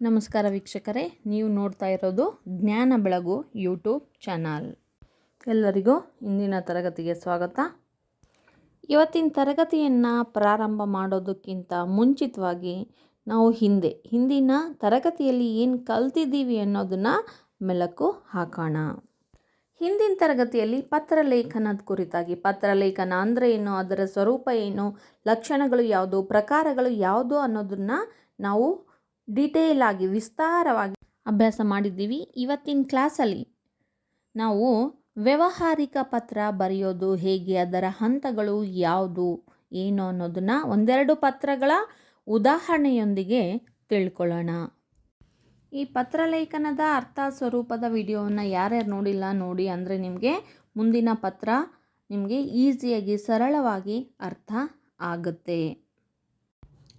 ನಮಸ್ಕಾರ ವೀಕ್ಷಕರೇ, ನೀವು ನೋಡ್ತಾ ಇರೋದು ಜ್ಞಾನ ಬೆಳಗು ಯೂಟ್ಯೂಬ್ ಚಾನಲ್. ಎಲ್ಲರಿಗೂ ಇಂದಿನ ತರಗತಿಗೆ ಸ್ವಾಗತ. ಇವತ್ತಿನ ತರಗತಿಯನ್ನು ಪ್ರಾರಂಭ ಮಾಡೋದಕ್ಕಿಂತ ಮುಂಚಿತವಾಗಿ ನಾವು ಹಿಂದೆ, ಹಿಂದಿನ ತರಗತಿಯಲ್ಲಿ ಏನು ಕಲ್ತಿದ್ದೀವಿ ಅನ್ನೋದನ್ನು ಮೆಲುಕು ಹಾಕೋಣ. ಹಿಂದಿನ ತರಗತಿಯಲ್ಲಿ ಪತ್ರಲೇಖನದ ಕುರಿತಾಗಿ, ಪತ್ರಲೇಖನ ಅಂದರೆ ಏನು, ಅದರ ಸ್ವರೂಪ ಏನು, ಲಕ್ಷಣಗಳು ಯಾವುದು, ಪ್ರಕಾರಗಳು ಯಾವುದು ಅನ್ನೋದನ್ನು ನಾವು ಡಿಟೇಲ್ ಆಗಿ ವಿಸ್ತಾರವಾಗಿ ಅಭ್ಯಾಸ ಮಾಡಿದ್ದೀವಿ ಇವತ್ತಿನ ಕ್ಲಾಸಲ್ಲಿ. ನಾವು ವ್ಯವಹಾರಿಕ ಪತ್ರ ಬರೆಯೋದು ಹೇಗೆ, ಅದರ ಹಂತಗಳು ಯಾವುದು, ಏನು ಅನ್ನೋದನ್ನು ಒಂದೆರಡು ಪತ್ರಗಳ ಉದಾಹರಣೆಯೊಂದಿಗೆ ತಿಳ್ಕೊಳ್ಳೋಣ. ಈ ಪತ್ರಲೇಖನದ ಅರ್ಥ, ಸ್ವರೂಪದ ವಿಡಿಯೋವನ್ನು ಯಾರ್ಯಾರು ನೋಡಿಲ್ಲ ನೋಡಿ ಅಂದರೆ ನಿಮಗೆ ಮುಂದಿನ ಪತ್ರ ನಿಮಗೆ ಈಸಿಯಾಗಿ, ಸರಳವಾಗಿ ಅರ್ಥ ಆಗುತ್ತೆ.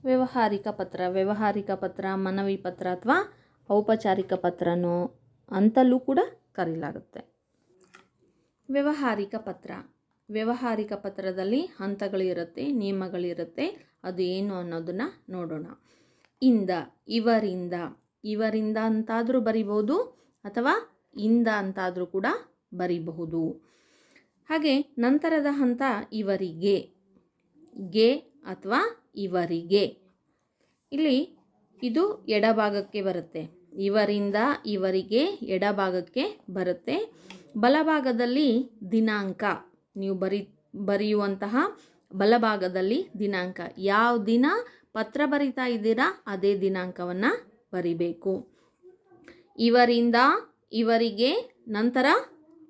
ವ್ಯಾವಹಾರಿಕ ಪತ್ರ, ವ್ಯವಹಾರಿಕ ಪತ್ರ, ಮನವಿ ಪತ್ರ ಅಥವಾ ಔಪಚಾರಿಕ ಪತ್ರನೋ ಅಂತಲೂ ಕೂಡ ಕರೀಲಾಗುತ್ತೆ. ವ್ಯವಹಾರಿಕ ಪತ್ರ. ವ್ಯವಹಾರಿಕ ಪತ್ರದಲ್ಲಿ ಹಂತಗಳಿರುತ್ತೆ ನಿಯಮಗಳಿರುತ್ತೆ ಅದು ಏನು ಅನ್ನೋದನ್ನು ನೋಡೋಣ. ಇಂದ, ಇವರಿಂದ. ಇವರಿಂದ ಅಂತಾದರೂ ಬರಿಬೋದು ಅಥವಾ ಇಂದ ಅಂತಾದರೂ ಕೂಡ ಬರಿಬಹುದು. ಹಾಗೆ ನಂತರದ ಹಂತ ಇವರಿಗೆ. ಗೆ ಅಥವಾ ಇವರಿಗೆ. ಇಲ್ಲಿ ಇದು ಎಡಭಾಗಕ್ಕೆ ಬರುತ್ತೆ. ಇವರಿಂದ ಇವರಿಗೆ ಎಡಭಾಗಕ್ಕೆ ಬರುತ್ತೆ. ಬಲಭಾಗದಲ್ಲಿ ದಿನಾಂಕ. ನೀವು ಬರಿ, ಬರೆಯುವಂತಹ ಬಲಭಾಗದಲ್ಲಿ ದಿನಾಂಕ. ಯಾವ ದಿನ ಪತ್ರ ಬರಿತಾ ಇದ್ದೀರಾ, ಅದೇ ದಿನಾಂಕವನ್ನು ಬರಿಬೇಕು. ಇವರಿಂದ ಇವರಿಗೆ ನಂತರ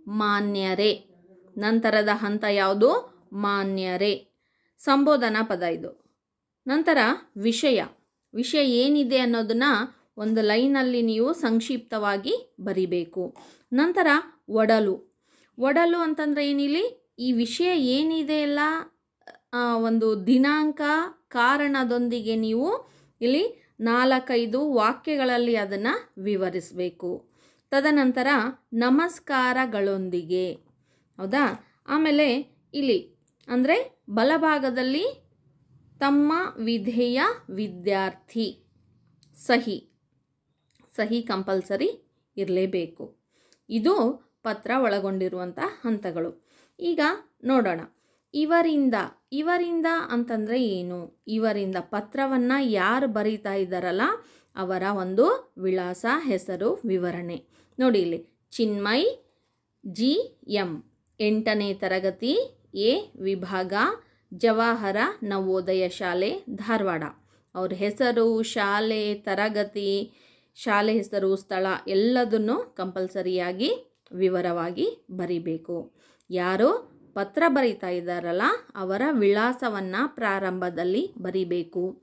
ಮಾನ್ಯರೇ. ನಂತರದ ಹಂತ ಯಾವುದು? ಮಾನ್ಯರೇ. ಸಂಬೋಧನಾ ಪದ ಇದು. ನಂತರ ವಿಷಯ. ವಿಷಯ ಏನಿದೆ ಅನ್ನೋದನ್ನು ಒಂದು ಲೈನಲ್ಲಿ ನೀವು ಸಂಕ್ಷಿಪ್ತವಾಗಿ ಬರಿಬೇಕು. ನಂತರ ಒಡಲು. ಒಡಲು ಅಂತಂದರೆ ಏನಿಲ್ಲಿ? ಈ ವಿಷಯ ಏನಿದೆ ಎಲ್ಲ ಒಂದು ದಿನಾಂಕ ಕಾರಣದೊಂದಿಗೆ ನೀವು ಇಲ್ಲಿ ನಾಲ್ಕೈದು ವಾಕ್ಯಗಳಲ್ಲಿ ಅದನ್ನು ವಿವರಿಸಬೇಕು. ತದನಂತರ ನಮಸ್ಕಾರಗಳೊಂದಿಗೆ. ಹೌದಾ? ಆಮೇಲೆ ಇಲ್ಲಿ ಅಂದರೆ ಬಲಭಾಗದಲ್ಲಿ ತಮ್ಮ ವಿಧೇಯ ವಿದ್ಯಾರ್ಥಿ. ಸಹಿ. ಸಹಿ ಕಂಪಲ್ಸರಿ ಇರಲೇಬೇಕು. ಇದು ಪತ್ರ ಒಳಗೊಂಡಿರುವಂಥ ಹಂತಗಳು. ಈಗ ನೋಡೋಣ. ಇವರಿಂದ ಇವರಿಂದ ಅಂತಂದರೆ ಏನು? ಇವರಿಂದ ಪತ್ರವನ್ನು ಯಾರು ಬರೀತಾ ಇದ್ದಾರಲ್ಲ, ಅವರ ಒಂದು ವಿಳಾಸ, ಹೆಸರು, ವಿವರಣೆ. ನೋಡಿ ಇಲ್ಲಿ. Chinmay G M. ಎಂಟನೇ ತರಗತಿ ಎ ವಿಭಾಗ, ಜವಾಹರ ನವೋದಯ ಶಾಲೆ, ಧಾರವಾಡ. ಅವ್ರ ಹೆಸರು, ಶಾಲೆ, ತರಗತಿ, ಶಾಲೆ ಹೆಸರು, ಸ್ಥಳ ಎಲ್ಲದನ್ನು ಕಂಪಲ್ಸರಿಯಾಗಿ ವಿವರವಾಗಿ ಬರಿಬೇಕು. ಯಾರು ಪತ್ರ ಬರಿತಾ ಇದ್ದಾರಲ್ಲ, ಅವರ ವಿಳಾಸವನ್ನು ಪ್ರಾರಂಭದಲ್ಲಿ ಬರಿಬೇಕು.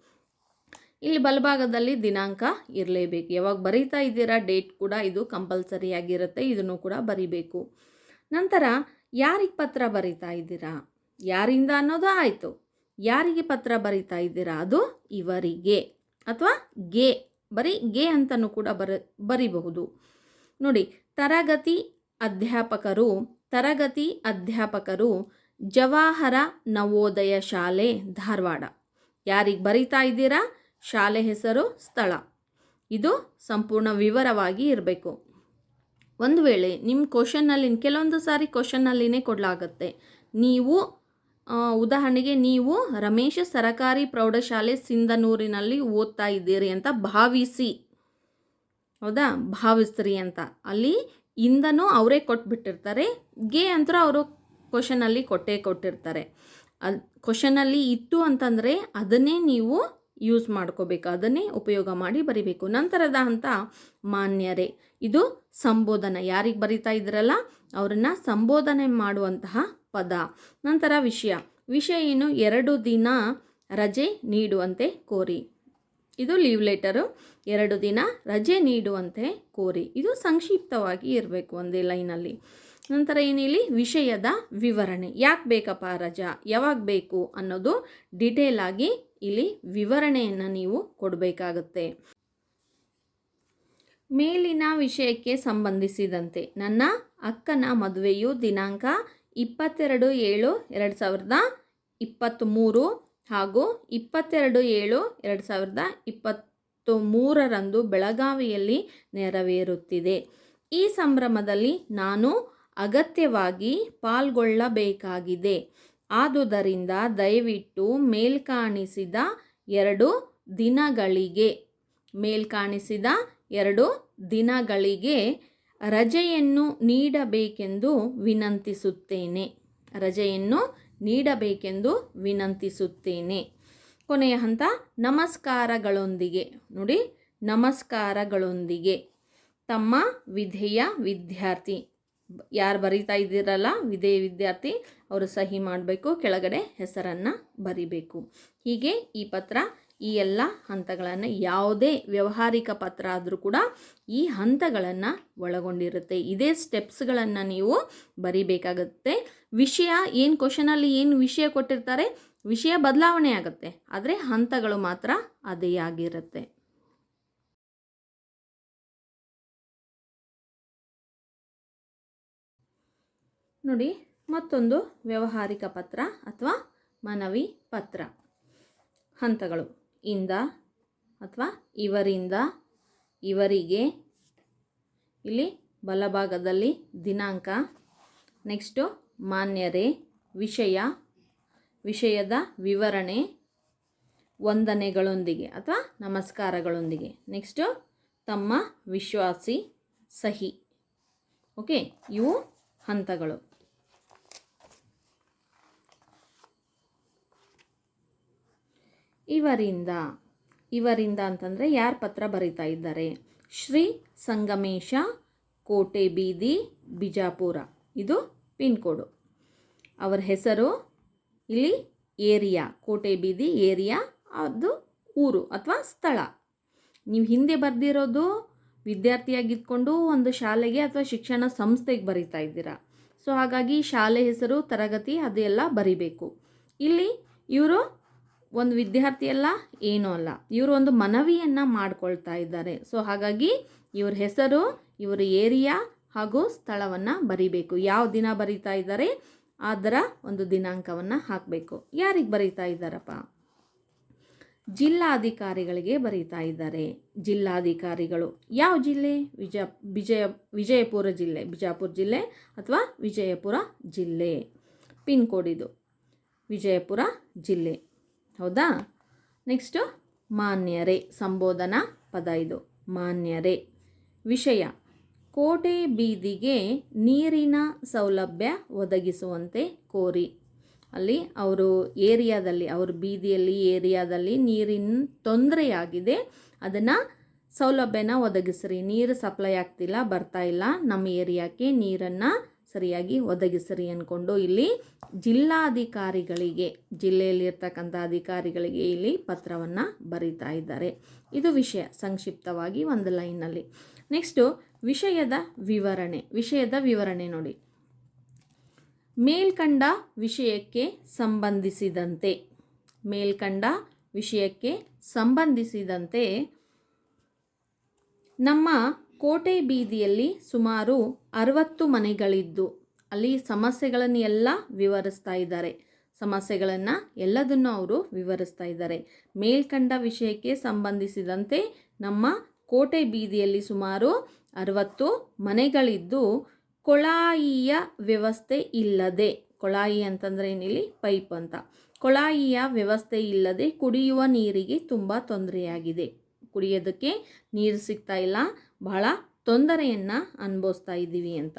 ಇಲ್ಲಿ ಬಲಭಾಗದಲ್ಲಿ ದಿನಾಂಕ ಇರಲೇಬೇಕು. ಯಾವಾಗ ಬರೀತಾ ಇದ್ದೀರಾ, ಡೇಟ್ ಕೂಡ ಇದು ಕಂಪಲ್ಸರಿಯಾಗಿರುತ್ತೆ, ಇದನ್ನು ಕೂಡ ಬರಿಬೇಕು. ನಂತರ ಯಾರಿಗೆ ಪತ್ರ ಬರಿತಾ ಇದ್ದೀರಾ? ಯಾರಿಂದ ಅನ್ನೋದು ಆಯಿತು. ಯಾರಿಗೆ ಪತ್ರ ಬರಿತಾ ಇದ್ದೀರಾ? ಅದು ಇವರಿಗೆ. ಅಥವಾ ಗೆ. ಬರೀ ಗೆ ಅಂತಲೂ ಕೂಡ ಬರ, ಬರಿಬಹುದು. ನೋಡಿ, ತರಗತಿ ಅಧ್ಯಾಪಕರು ತರಗತಿ ಅಧ್ಯಾಪಕರು ಜವಾಹರ ನವೋದಯ ಶಾಲೆ ಧಾರವಾಡ. ಯಾರಿಗೆ ಬರಿತಾ ಇದ್ದೀರಾ? ಶಾಲೆ ಹೆಸರು ಸ್ಥಳ. ಇದು ಸಂಪೂರ್ಣ ವಿವರವಾಗಿ ಇರಬೇಕು. ಒಂದು ವೇಳೆ ನಿಮ್ಮ ಕ್ವಶನ್ನಲ್ಲಿ ಕೆಲವೊಂದು ಸಾರಿ ಕ್ವಶನ್ನಲ್ಲಿನೇ ಕೊಡಲಾಗತ್ತೆ. ನೀವು ಉದಾಹರಣೆಗೆ ನೀವು ರಮೇಶ ಸರಕಾರಿ ಪ್ರೌಢಶಾಲೆ ಸಿಂಧನೂರಿನಲ್ಲಿ ಓದ್ತಾ ಇದ್ದೀರಿ ಅಂತ ಭಾವಿಸಿ. ಹೌದಾ? ಭಾವಿಸ್ರಿ ಅಂತ. ಅಲ್ಲಿ ಇಂದನೂ ಅವರೇ ಕೊಟ್ಬಿಟ್ಟಿರ್ತಾರೆ, ಗೆ ಅಂತ ಅವರು ಕ್ವಶನಲ್ಲಿ ಕೊಟ್ಟೇ ಕೊಟ್ಟಿರ್ತಾರೆ. ಅದು ಕ್ವಶನಲ್ಲಿ ಇತ್ತು ಅಂತಂದರೆ ಅದನ್ನೇ ನೀವು ಯೂಸ್ ಮಾಡ್ಕೋಬೇಕು. ಅದನ್ನೇ ಉಪಯೋಗ ಮಾಡಿ ಬರಿಬೇಕು. ನಂತರದ ಹಂತ ಮಾನ್ಯರೇ. ಇದು ಸಂಬೋಧನ. ಯಾರಿಗೆ ಬರಿತಾ ಇದ್ರಲ್ಲ? ಅವರನ್ನು ಸಂಬೋಧನೆ ಮಾಡುವಂತಹ ಪದ. ನಂತರ ವಿಷಯ. ವಿಷಯ ಏನು? ಎರಡು ದಿನ ರಜೆ ನೀಡುವಂತೆ ಕೋರಿ. ಇದು ಲೀವ್ ಲೆಟರು ಎರಡು ದಿನ ರಜೆ ನೀಡುವಂತೆ ಕೋರಿ. ಇದು ಸಂಕ್ಷಿಪ್ತವಾಗಿ ಇರಬೇಕು ಒಂದೇ ಲೈನಲ್ಲಿ ನಂತರ ಏನಿಲ್ಲಿ? ವಿಷಯದ ವಿವರಣೆ. ಯಾಕೆ ಬೇಕಪ್ಪ ರಜಾ? ಯಾವಾಗ ಬೇಕು ಅನ್ನೋದು ಡಿಟೇಲ್ ಆಗಿ ಇಲ್ಲಿ ವಿವರಣೆಯನ್ನು ನೀವು ಕೊಡಬೇಕಾಗುತ್ತೆ. ಮೇಲಿನ ವಿಷಯಕ್ಕೆ ಸಂಬಂಧಿಸಿದಂತೆ ನನ್ನ ಅಕ್ಕನ ಮದುವೆಯು ದಿನಾಂಕ ಇಪ್ಪತ್ತೆರಡು ಏಳು ಎರಡು ಸಾವಿರದ ಇಪ್ಪತ್ತ್ಮೂರು ಹಾಗೂ ಇಪ್ಪತ್ತೆರಡು ಏಳು ಎರಡು ಸಾವಿರದ ಇಪ್ಪತ್ತು ಮೂರರಂದು ಬೆಳಗಾವಿಯಲ್ಲಿ ನೆರವೇರುತ್ತಿದೆ. ಈ ಸಂಭ್ರಮದಲ್ಲಿ ನಾನು ಅಗತ್ಯವಾಗಿ ಪಾಲ್ಗೊಳ್ಳಬೇಕಾಗಿದೆ. ಆದುದರಿಂದ ದಯವಿಟ್ಟು ಮೇಲ್ಕಾಣಿಸಿದ ಎರಡು ದಿನಗಳಿಗೆ, ಮೇಲ್ಕಾಣಿಸಿದ ಎರಡು ದಿನಗಳಿಗೆ ರಜೆಯನ್ನು ನೀಡಬೇಕೆಂದು ವಿನಂತಿಸುತ್ತೇನೆ. ರಜೆಯನ್ನು ನೀಡಬೇಕೆಂದು ವಿನಂತಿಸುತ್ತೇನೆ. ಕೊನೆಯ ಹಂತ, ನಮಸ್ಕಾರಗಳೊಂದಿಗೆ. ನೋಡಿ, ನಮಸ್ಕಾರಗಳೊಂದಿಗೆ. ತಮ್ಮ ವಿಧೇಯ ವಿದ್ಯಾರ್ಥಿ. ಯಾರು ಬರಿತಾ ಇದ್ದೀರಲ್ಲ ವಿದೇ ವಿದ್ಯಾರ್ಥಿ, ಅವರು ಸಹಿ ಮಾಡಬೇಕು, ಕೆಳಗಡೆ ಹೆಸರನ್ನು ಬರಿಬೇಕು. ಹೀಗೆ ಈ ಪತ್ರ, ಈ ಎಲ್ಲ ಹಂತಗಳನ್ನು ಯಾವುದೇ ವ್ಯವಹಾರಿಕ ಪತ್ರ ಆದರೂ ಕೂಡ ಈ ಹಂತಗಳನ್ನು ಒಳಗೊಂಡಿರುತ್ತೆ. ಇದೇ ಸ್ಟೆಪ್ಸ್ಗಳನ್ನು ನೀವು ಬರಿಬೇಕಾಗುತ್ತೆ. ವಿಷಯ ಏನು ಕ್ವಶನಲ್ಲಿ ಏನು ವಿಷಯ ಕೊಟ್ಟಿರ್ತಾರೆ, ವಿಷಯ ಬದಲಾವಣೆ ಆಗುತ್ತೆ. ಆದರೆ ಹಂತಗಳು ಮಾತ್ರ ಅದೇ ಆಗಿರುತ್ತೆ. ನೋಡಿ, ಮತ್ತೊಂದು ವ್ಯಾವಹಾರಿಕ ಪತ್ರ ಅಥವಾ ಮನವಿ ಪತ್ರ. ಹಂತಗಳು. ಇಂದ ಅಥವಾ ಇವರಿಂದ, ಇವರಿಗೆ. ಇಲ್ಲಿ ಬಲಭಾಗದಲ್ಲಿ ದಿನಾಂಕ. ನೆಕ್ಸ್ಟು ಮಾನ್ಯರೇ ವಿಷಯ. ವಿಷಯದ ವಿವರಣೆ. ವಂದನೆಗಳೊಂದಿಗೆ ಅಥವಾ ನಮಸ್ಕಾರಗಳೊಂದಿಗೆ. ನೆಕ್ಸ್ಟು ತಮ್ಮ ವಿಶ್ವಾಸಿ, ಸಹಿ. ಓಕೆ, ಇವು ಹಂತಗಳು. ಇವರಿಂದ ಇವರಿಂದ ಅಂತಂದರೆ ಯಾರು ಪತ್ರ ಬರಿತಾ ಇದ್ದಾರೆ? ಶ್ರೀ ಸಂಗಮೇಶ, ಕೋಟೆ ಬೀದಿ, ಬಿಜಾಪುರ. ಇದು ಪಿನ್ ಕೋಡು. ಅವರ ಹೆಸರು ಇಲ್ಲಿ ಏರಿಯಾ, ಕೋಟೆ ಬೀದಿ, ಏರಿಯಾ, ಅದು ಊರು ಅಥವಾ ಸ್ಥಳ. ನೀವು ಹಿಂದೆ ಬರೆದಿರೋದು ವಿದ್ಯಾರ್ಥಿಯಾಗಿದ್ಕೊಂಡು ಒಂದು ಶಾಲೆಗೆ ಅಥವಾ ಶಿಕ್ಷಣ ಸಂಸ್ಥೆಗೆ ಬರಿತಾ ಇದ್ದೀರಾ? ಸೊ ಹಾಗಾಗಿ ಶಾಲೆ ಹೆಸರು, ತರಗತಿ ಅದೆಲ್ಲ ಬರಿಬೇಕು. ಇಲ್ಲಿ ಇವರು ಒಂದು ವಿದ್ಯಾರ್ಥಿ ಅಲ್ಲ, ಏನೂ ಅಲ್ಲ. ಇವರು ಒಂದು ಮನವಿಯನ್ನು ಮಾಡ್ಕೊಳ್ತಾ ಇದ್ದಾರೆ. ಸೊ ಹಾಗಾಗಿ ಇವ್ರ ಹೆಸರು, ಇವರ ಏರಿಯಾ ಹಾಗೂ ಸ್ಥಳವನ್ನು ಬರಿಬೇಕು. ಯಾವ ದಿನ ಬರೀತಾ ಇದ್ದಾರೆ ಅದರ ಒಂದು ದಿನಾಂಕವನ್ನು ಹಾಕಬೇಕು. ಯಾರಿಗೆ ಬರೀತಾ ಇದ್ದಾರಪ್ಪ? ಜಿಲ್ಲಾಧಿಕಾರಿಗಳಿಗೆ ಬರೀತಾ ಇದ್ದಾರೆ. ಜಿಲ್ಲಾಧಿಕಾರಿಗಳು. ಯಾವ ಜಿಲ್ಲೆ? ವಿಜಯ ವಿಜಯ, ವಿಜಯಪುರ ಜಿಲ್ಲೆ. ಬಿಜಾಪುರ ಜಿಲ್ಲೆ ಅಥವಾ ವಿಜಯಪುರ ಜಿಲ್ಲೆ. ಪಿನ್ ಕೋಡ್ ಇದು. ವಿಜಯಪುರ ಜಿಲ್ಲೆ. ಹೌದಾ? ನೆಕ್ಸ್ಟು ಮಾನ್ಯರೇ, ಸಂಬೋಧನಾ ಪದ ಇದು. ಮಾನ್ಯರೇ, ವಿಷಯ. ಕೋಟೆ ಬೀದಿಗೆ ನೀರಿನ ಸೌಲಭ್ಯ ಒದಗಿಸುವಂತೆ ಕೋರಿ. ಅಲ್ಲಿ ಅವರು ಏರಿಯಾದಲ್ಲಿ, ಅವ್ರ ಬೀದಿಯಲ್ಲಿ, ಏರಿಯಾದಲ್ಲಿ ನೀರಿನ ತೊಂದರೆಯಾಗಿದೆ. ಅದನ್ನು ಸೌಲಭ್ಯನ ಒದಗಿಸ್ರಿ. ನೀರು ಸಪ್ಲೈ ಆಗ್ತಿಲ್ಲ, ಬರ್ತಾ ಇಲ್ಲ. ನಮ್ಮ ಏರಿಯಾಕ್ಕೆ ನೀರನ್ನು ಸರಿಯಾಗಿ ಒದಗಿಸ್ರಿ ಅಂದ್ಕೊಂಡು ಇಲ್ಲಿ ಜಿಲ್ಲಾಧಿಕಾರಿಗಳಿಗೆ, ಜಿಲ್ಲೆಯಲ್ಲಿರ್ತಕ್ಕಂಥ ಅಧಿಕಾರಿಗಳಿಗೆ ಇಲ್ಲಿ ಪತ್ರವನ್ನು ಬರೀತಾ ಇದ್ದಾರೆ. ಇದು ವಿಷಯ ಸಂಕ್ಷಿಪ್ತವಾಗಿ ಒಂದು ಲೈನಲ್ಲಿ. ನೆಕ್ಸ್ಟು, ವಿಷಯದ ವಿವರಣೆ. ವಿಷಯದ ವಿವರಣೆ ನೋಡಿ. ಮೇಲ್ಕಂಡ ವಿಷಯಕ್ಕೆ ಸಂಬಂಧಿಸಿದಂತೆ, ಮೇಲ್ಕಂಡ ವಿಷಯಕ್ಕೆ ಸಂಬಂಧಿಸಿದಂತೆ ನಮ್ಮ ಕೋಟೆ ಬೀದಿಯಲ್ಲಿ ಸುಮಾರು ಅರವತ್ತು ಮನೆಗಳಿದ್ದು, ಅಲ್ಲಿ ಸಮಸ್ಯೆಗಳನ್ನು ಎಲ್ಲ ವಿವರಿಸ್ತಾ ಇದ್ದಾರೆ. ಸಮಸ್ಯೆಗಳನ್ನು ಎಲ್ಲದನ್ನು ಅವರು ವಿವರಿಸ್ತಾ ಇದ್ದಾರೆ. ಮೇಲ್ಕಂಡ ವಿಷಯಕ್ಕೆ ಸಂಬಂಧಿಸಿದಂತೆ ನಮ್ಮ ಕೋಟೆ ಬೀದಿಯಲ್ಲಿ ಸುಮಾರು ಅರವತ್ತು ಮನೆಗಳಿದ್ದು, ಕೊಳಾಯಿಯ ವ್ಯವಸ್ಥೆ ಇಲ್ಲದೆ, ಕೊಳಾಯಿ ಅಂತಂದರೆ ಏನಿಲ್ಲಿ? ಪೈಪ್ ಅಂತ. ಕೊಳಾಯಿಯ ವ್ಯವಸ್ಥೆ ಇಲ್ಲದೆ ಕುಡಿಯುವ ನೀರಿಗೆ ತುಂಬ ತೊಂದರೆಯಾಗಿದೆ. ಕುಡಿಯೋದಕ್ಕೆ ನೀರು ಸಿಗ್ತಾ ಇಲ್ಲ. ಬಹಳ ತೊಂದರೆಯನ್ನು ಅನುಭವಿಸ್ತಾ ಇದ್ದೀವಿ ಅಂತ.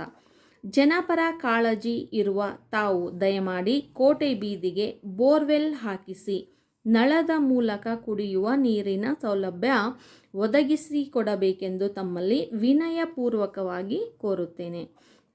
ಜನಪರ ಕಾಳಜಿ ಇರುವ ತಾವು ದಯಮಾಡಿ ಕೋಟೆ ಬೀದಿಗೆ ಬೋರ್ವೆಲ್ ಹಾಕಿಸಿ, ನಳದ ಮೂಲಕ ಕುಡಿಯುವ ನೀರಿನ ಸೌಲಭ್ಯ ಒದಗಿಸಿಕೊಡಬೇಕೆಂದು ತಮ್ಮಲ್ಲಿ ವಿನಯಪೂರ್ವಕವಾಗಿ ಕೋರುತ್ತೇನೆ.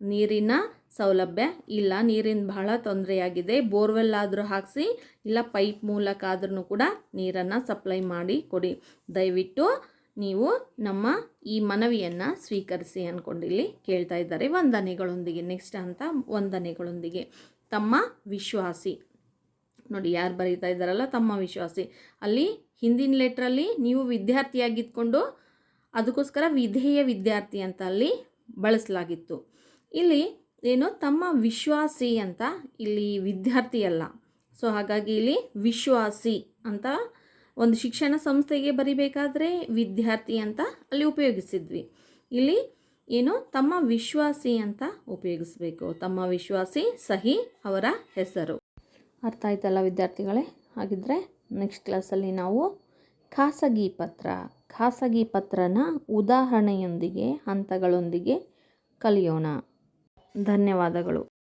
ನೀರಿನ ಸೌಲಭ್ಯ ಇಲ್ಲ, ನೀರಿನ ಬಹಳ ತೊಂದರೆಯಾಗಿದೆ. ಬೋರ್ವೆಲ್ ಆದರೂ ಹಾಕಿಸಿ, ಇಲ್ಲ ಪೈಪ್ ಮೂಲಕ ಆದ್ರೂ ಕೂಡ ನೀರನ್ನು ಸಪ್ಲೈ ಮಾಡಿ ಕೊಡಿ. ದಯವಿಟ್ಟು ನೀವು ನಮ್ಮ ಈ ಮನವಿಯನ್ನು ಸ್ವೀಕರಿಸಿ ಅಂದ್ಕೊಂಡು ಇಲ್ಲಿ ಕೇಳ್ತಾ ಇದ್ದಾರೆ ವಂದನೆಗಳೊಂದಿಗೆ. ನೆಕ್ಸ್ಟ್ ಅಂತ ವಂದನೆಗಳೊಂದಿಗೆ. ತಮ್ಮ ವಿಶ್ವಾಸಿ. ನೋಡಿ, ಯಾರು ಬರೀತಾ ಇದ್ದಾರಲ್ಲ, ತಮ್ಮ ವಿಶ್ವಾಸಿ. ಅಲ್ಲಿ ಹಿಂದಿನ ಲೆಟ್ರಲ್ಲಿ ನೀವು ವಿದ್ಯಾರ್ಥಿಯಾಗಿದ್ಕೊಂಡು ಅದಕ್ಕೋಸ್ಕರ ವಿಧೇಯ ವಿದ್ಯಾರ್ಥಿ ಅಂತ ಅಲ್ಲಿ ಬಳಸಲಾಗಿತ್ತು. ಇಲ್ಲಿ ಏನು, ತಮ್ಮ ವಿಶ್ವಾಸಿ ಅಂತ ಇಲ್ಲಿ ವಿದ್ಯಾರ್ಥಿ ಅಲ್ಲ. ಸೊ ಹಾಗಾಗಿ ಇಲ್ಲಿ ವಿಶ್ವಾಸಿ ಅಂತ ಒಂದು ಶಿಕ್ಷಣ ಸಂಸ್ಥೆಗೆ ಬರಿಬೇಕಾದ್ರೆ ವಿದ್ಯಾರ್ಥಿ ಅಂತ ಅಲ್ಲಿ ಉಪಯೋಗಿಸಿದ್ವಿ. ಇಲ್ಲಿ ಏನು? ತಮ್ಮ ವಿಶ್ವಾಸಿ ಅಂತ ಉಪಯೋಗಿಸ್ಬೇಕು. ತಮ್ಮ ವಿಶ್ವಾಸಿ ಸಹಿ ಅವರ ಹೆಸರು. ಅರ್ಥ ಆಯ್ತಲ್ಲ ವಿದ್ಯಾರ್ಥಿಗಳೇ? ಹಾಗಿದ್ರೆ ನೆಕ್ಸ್ಟ್ ಕ್ಲಾಸಲ್ಲಿ ನಾವು ಖಾಸಗಿ ಪತ್ರ, ಖಾಸಗಿ ಪತ್ರನ ಉದಾಹರಣೆಯೊಂದಿಗೆ, ಹಂತಗಳೊಂದಿಗೆ ಕಲಿಯೋಣ. ಧನ್ಯವಾದಗಳು.